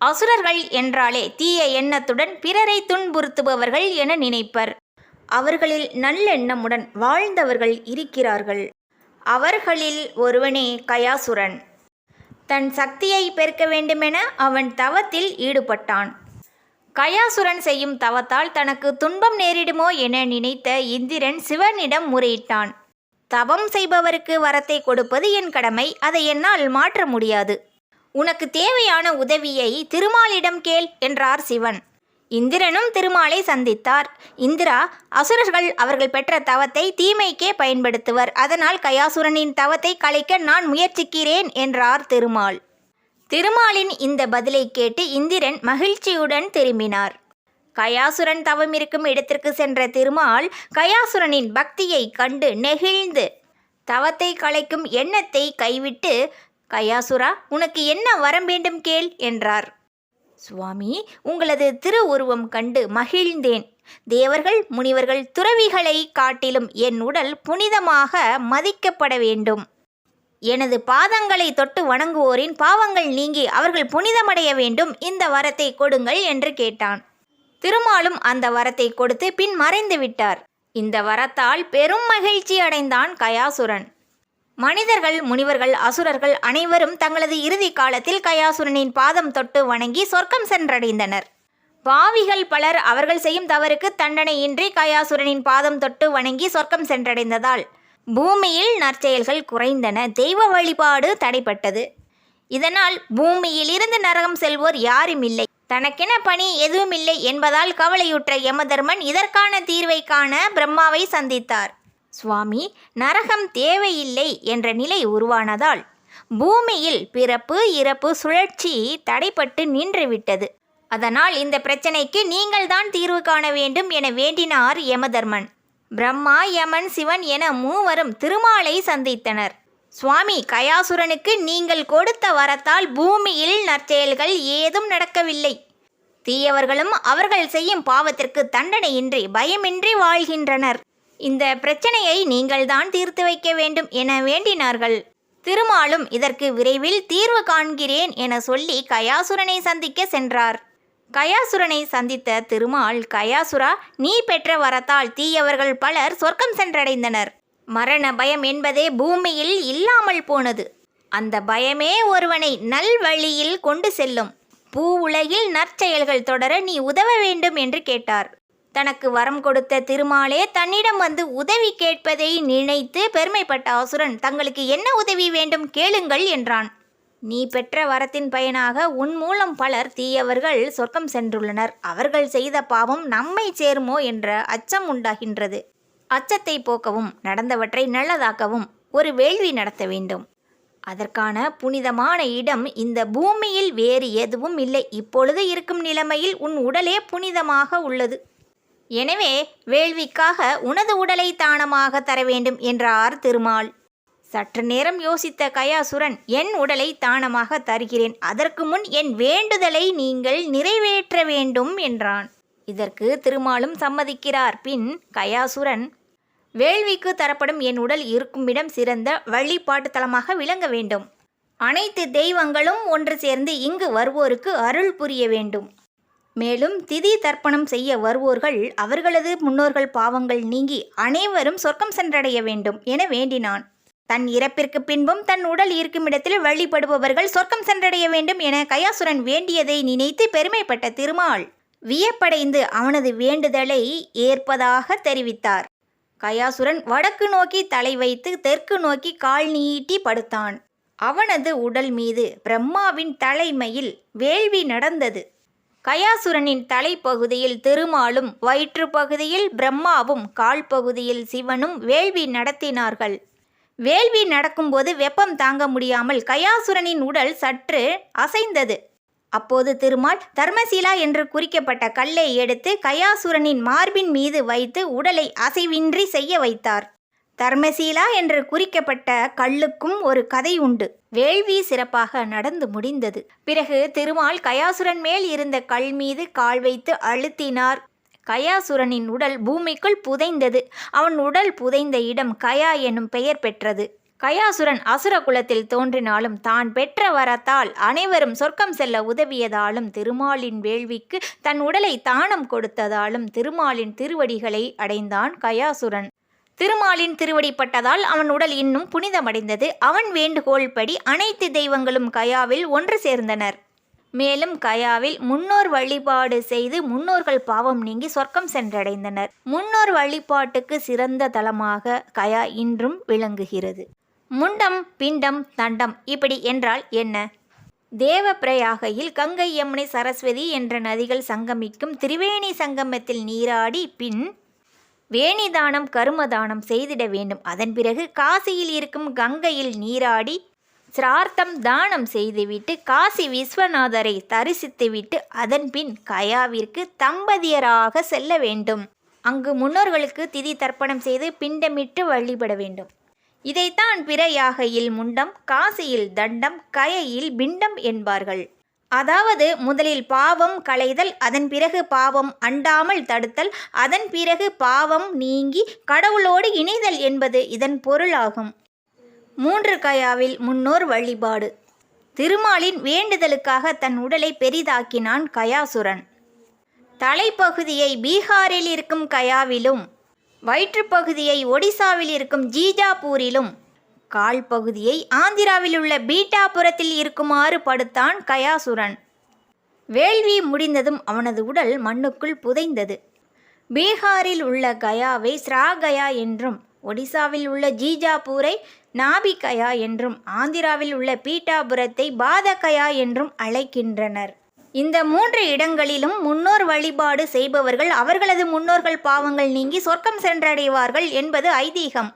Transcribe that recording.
அசுரர்கள் என்றாலே தீய எண்ணத்துடன் பிறரை துன்புறுத்துபவர்கள் என நினைப்பர். அவர்களில் நல்லெண்ணமுடன் வாழ்ந்தவர்கள் இருக்கிறார்கள். அவர்களில் ஒருவனே கயாசுரன். தன் சக்தியை பெருக்க வேண்டுமென அவன் தவத்தில் ஈடுபட்டான். கயாசுரன் செய்யும் தவத்தால் தனக்கு துன்பம் நேரிடுமோ என நினைத்த இந்திரன் சிவனிடம் முறையிட்டான். தவம் செய்பவருக்கு வரத்தை கொடுப்பது என் கடமை. அதை என்னால் மாற்ற முடியாது. உனக்கு தேவையான உதவியை திருமாலிடம் கேள் என்றார் சிவன். இந்திரனும் திருமாலை சந்தித்தார். இந்திரா அசுரர்கள் அவர்கள் பெற்ற தவத்தை தீமைக்கே பயன்படுத்துவர். அதனால் கயாசுரனின் தவத்தை கலைக்க நான் முயற்சிக்கிறேன் என்றார் திருமால். திருமாலின் இந்த பதிலை கேட்டு இந்திரன் மகிழ்ச்சியுடன் திரும்பினார். கயாசுரன் தவம் இருக்கும் இடத்திற்கு சென்ற திருமால் கயாசுரனின் பக்தியை கண்டு நெகிழ்ந்து தவத்தை கலைக்கும் எண்ணத்தை கைவிட்டு கயாசுரா உனக்கு என்ன வரம் வேண்டும் கேள் என்றார். சுவாமி உங்களது திருவுருவம் கண்டு மகிழ்ந்தேன். தேவர்கள் முனிவர்கள் துறவிகளை காட்டிலும் என் உடல் புனிதமாக மதிக்கப்பட வேண்டும். எனது பாதங்களை தொட்டு வணங்குவோரின் பாவங்கள் நீங்கி அவர்கள் புனிதமடைய வேண்டும். இந்த வரத்தை கொடுங்கள் என்று கேட்டான். திருமாலும் அந்த வரத்தை கொடுத்து பின் மறைந்து விட்டார். இந்த வரத்தால் பெரும் மகிழ்ச்சி அடைந்தான் கயாசுரன். மனிதர்கள் முனிவர்கள் அசுரர்கள் அனைவரும் தங்களது இறுதி காலத்தில் கயாசுரனின் பாதம் தொட்டு வணங்கி சொர்க்கம் சென்றடைந்தனர். பாவிகள் பலர் அவர்கள் செய்யும் தவறுக்கு தண்டனையின்றி கயாசுரனின் பாதம் தொட்டு வணங்கி சொர்க்கம் சென்றடைந்ததால் பூமியில் நற்செயல்கள் குறைந்தன. தெய்வ வழிபாடு தடைப்பட்டது. இதனால் பூமியில் இருந்து நரகம் செல்வோர் யாரும் இல்லை. தனக்கென பணி எதுவும் இல்லை என்பதால் கவலையுற்ற யமதர்மன் இதற்கான தீர்வை காண பிரம்மாவை சந்தித்தார். சுவாமி நரகம் தேவையில்லை என்ற நிலை உருவானதால் பூமியில் பிறப்பு இறப்பு சுழற்சி தடைப்பட்டு நின்றுவிட்டது. அதனால் இந்த பிரச்சனைக்கு நீங்கள்தான் தீர்வு காண வேண்டும் என வேண்டினார் யமதர்மன். பிரம்மா யமன் சிவன் என மூவரும் திருமாலை சந்தித்தனர். சுவாமி கயாசுரனுக்கு நீங்கள் கொடுத்த வரத்தால் பூமியில் நற்செயல்கள் ஏதும் நடக்கவில்லை. தீயவர்களும் அவர்கள் செய்யும் பாவத்திற்கு தண்டனையின்றி பயமின்றி வாழ்கின்றனர். இந்த பிரச்சனையை நீங்கள்தான் தீர்த்து வைக்க வேண்டும் என வேண்டினார்கள். திருமாலும் இதற்கு விரைவில் தீர்வு காண்கிறேன் என சொல்லி கயாசுரனை சந்திக்க சென்றார். கயாசுரனை சந்தித்த திருமால் கயாசுரா நீ பெற்ற வரத்தால் தீயவர்கள் பலர் சொர்க்கம் சென்றடைந்தனர். மரண பயம் என்பதே பூமியில் இல்லாமல் போனது. அந்த பயமே ஒருவனை நல்வழியில் கொண்டு செல்லும். பூ உலகில் நற்செயல்கள் தொடர நீ உதவ வேண்டும் என்று கேட்டார். தனக்கு வரம் கொடுத்த திருமாலே தன்னிடம் வந்து உதவி கேட்பதை நினைத்து பெருமைப்பட்ட அசுரன் தங்களுக்கு என்ன உதவி வேண்டும் கேளுங்கள் என்றான். நீ பெற்ற வரத்தின் பயனாக உன் மூலம் பலர் தீயவர்கள் சொர்க்கம் சென்றுள்ளனர். அவர்கள் செய்த பாவம் நம்மை சேருமோ என்ற அச்சம் உண்டாகின்றது. அச்சத்தை போக்கவும் நடந்தவற்றை நல்லதாக்கவும் ஒரு வேள்வி நடத்த வேண்டும். அதற்கான புனிதமான இடம் இந்த பூமியில் வேறு எதுவும் இல்லை. இப்பொழுது இருக்கும் நிலைமையில் உன் உடலே புனிதமாக உள்ளது. எனவே வேள்விக்காக உனது உடலை தானமாக தர வேண்டும் என்றார் திருமால். சற்று நேரம் யோசித்த கயாசுரன் என் உடலை தானமாக தருகிறேன். அதற்கு முன் என் வேண்டுதலை நீங்கள் நிறைவேற்ற வேண்டும் என்றான். இதற்கு திருமாலும் சம்மதிக்கிறார். பின் கயாசுரன் வேள்விக்கு தரப்படும் என் உடல் இருக்குமிடம் சிறந்த வழிபாட்டு தலமாக விளங்க வேண்டும். அனைத்து தெய்வங்களும் ஒன்று சேர்ந்து இங்கு வருவோருக்கு அருள் புரிய வேண்டும். மேலும் திதி தர்ப்பணம் செய்ய வருவோர்கள் அவர்களது முன்னோர்கள் பாவங்கள் நீங்கி அனைவரும் சொர்க்கம் சென்றடைய வேண்டும் என வேண்டினான். தன் இறப்பிற்கு பின்பும் தன் உடல் இருக்கும் இடத்தில் வழிபடுபவர்கள் சொர்க்கம் சென்றடைய வேண்டும் என கயாசுரன் வேண்டியதை நினைத்து பெருமைப்பட்ட திருமால் வியப்படைந்து அவனது வேண்டுதலை ஏற்பதாக தெரிவித்தார். கயாசுரன் வடக்கு நோக்கி தலை வைத்து தெற்கு நோக்கி கால் நீட்டி படுத்தான். அவனது உடல் மீது பிரம்மாவின் தலைமையில் வேள்வி நடந்தது. கயாசுரனின் தலைப்பகுதியில் திருமாலும் வயிற்று பகுதியில் பிரம்மாவும் கால் பகுதியில் சிவனும் வேள்வி நடத்தினார்கள். வேள்வி நடக்கும்போது வெப்பம் தாங்க முடியாமல் கயாசுரனின் உடல் சற்று அசைந்தது. அப்போது திருமால் தர்மசீலா என்று குறிக்கப்பட்ட கல்லை எடுத்து கயாசுரனின் மார்பின் மீது வைத்து உடலை அசைவின்றி செய்ய வைத்தார். தர்மசீலா என்று குறிக்கப்பட்ட கல்லுக்கும் ஒரு கதை உண்டு. வேள்வி சிறப்பாக நடந்து முடிந்தது. பிறகு திருமால் கயாசுரன் மேல் இருந்த கல் மீது கால் வைத்து அழுத்தினார். கயாசுரனின் உடல் பூமிக்குள் புதைந்தது. அவன் உடல் புதைந்த இடம் கயா எனும் பெயர் பெற்றது. கயாசுரன் அசுர குலத்தில் தோன்றினாலும் தான் பெற்ற வரத்தால் அனைவரும் சொர்க்கம் செல்ல உதவியதாலும் திருமாலின் வேள்விக்கு தன் உடலை தானம் கொடுத்ததாலும் திருமாலின் திருவடிகளை அடைந்தான் கயாசுரன். திருமாலின் திருவடிப்பட்டதால் அவன் உடல் இன்னும் புனிதமடைந்தது. அவன் வேண்டுகோள் படி அனைத்து தெய்வங்களும் கயாவில் ஒன்று சேர்ந்தனர். மேலும் கயாவில் முன்னோர் வழிபாடு செய்து முன்னோர்கள் பாவம் நீங்கி சொர்க்கம் சென்றடைந்தனர். முன்னோர் வழிபாட்டுக்கு சிறந்த தலமாக கயா இன்றும் விளங்குகிறது. முண்டம் பிண்டம் தண்டம் இப்படி என்றால் என்ன? தேவ பிரயாகையில் கங்கை யமுனை சரஸ்வதி என்ற நதிகள் சங்கமிக்கும் திரிவேணி சங்கமத்தில் நீராடி பின் வேணிதானம் கருமதானம் செய்திட வேண்டும். அதன் பிறகு காசியில் இருக்கும் கங்கையில் நீராடி சிரார்த்தம் தானம் செய்துவிட்டு காசி விஸ்வநாதரை தரிசித்துவிட்டு அதன்பின் கயாவிற்கு தம்பதியராக செல்ல வேண்டும். அங்கு முன்னோர்களுக்கு திதி தர்ப்பணம் செய்து பிண்டமிட்டு வழிபட வேண்டும். இதைத்தான் பிற யாகையில் முண்டம் காசியில் தண்டம் கயையில் பிண்டம் என்பார்கள். அதாவது முதலில் பாவம் களைதல் அதன் பிறகு பாவம் அண்டாமல் தடுத்தல் அதன் பிறகு பாவம் நீங்கி கடவுளோடு இணைதல் என்பது இதன் பொருளாகும் மூன்று கயாவில் முன்னோர் வழிபாடு. திருமாலின் வேண்டுதலுக்காக தன் உடலை பெரிதாக்கினான் கயாசுரன். தலைப்பகுதியை பீகாரில் இருக்கும் கயாவிலும் வயிற்றுப்பகுதியை ஒடிசாவில் இருக்கும் ஜீஜாபூரிலும் கால் பகுதியை ஆந்திராவில் உள்ள பீட்டாபுரத்தில் இருக்குமாறு படுத்தான் கயாசுரன். வேள்வி முடிந்ததும் அவனது உடல் மண்ணுக்குள் புதைந்தது. பீகாரில் உள்ள கயாவை ஸ்ராகயா என்றும் ஒடிசாவில் உள்ள ஜீஜாபூரை நாபிகயா என்றும் ஆந்திராவில் உள்ள பீட்டாபுரத்தை பாதகயா என்றும் அழைக்கின்றனர். இந்த மூன்று இடங்களிலும் முன்னோர் வழிபாடு செய்பவர்கள் அவர்களது முன்னோர்கள் பாவங்கள் நீங்கி சொர்க்கம் சென்றடைவார்கள் என்பது ஐதீகம்.